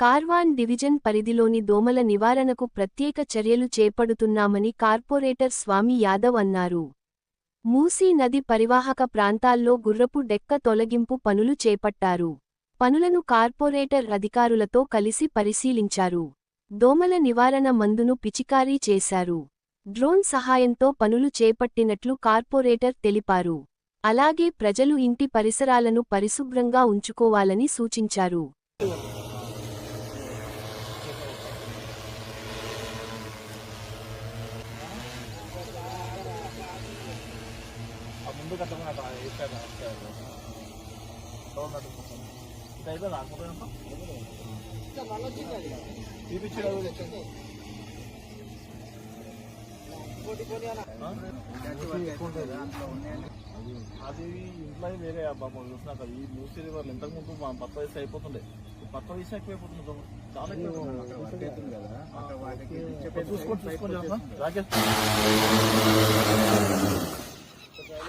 Karwan division పరిధిలోని దోమల నివారణకు ప్రత్యేక చర్యలు చేపడుతున్నామని కార్పొరేటర్ స్వామి యాదవ్ అన్నారు. మూసీ నది పరివాహక ప్రాంతాల్లో గుర్రపు డెక్క తొలగింపు పనులు చేపట్టారు. పనులను కార్పొరేటర్ అధికారులతో కలిసి పరిశీలించారు. దోమల నివారణ మందును పిచికారీ చేశారు. డ్రోన్ సహాయంతో పనులు చేపట్టినట్లు కార్పొరేటర్ తెలిపారు. అలాగే ప్రజలు ఇంటి పరిసరాలను పరిశుభ్రంగా ఉంచుకోవాలని సూచించారు. ముందు కట్టమని అక్కడ వేసాను బాగున్నట్టు ఇది అయిపోయింది ఆకపోయినా చూపించాడు అది ఇంట్లో వేరే బాబు చూసినా కదా ఈ న్యూస్ రివర్లు ఇంతకుముందు మా పత్త వేసి అయిపోతుండే ఈ పత్త వేసి ఎక్కువైపోతుంది చాలా ఎక్కువ చూసుకోండి చూసుకోండి. రాకేష్.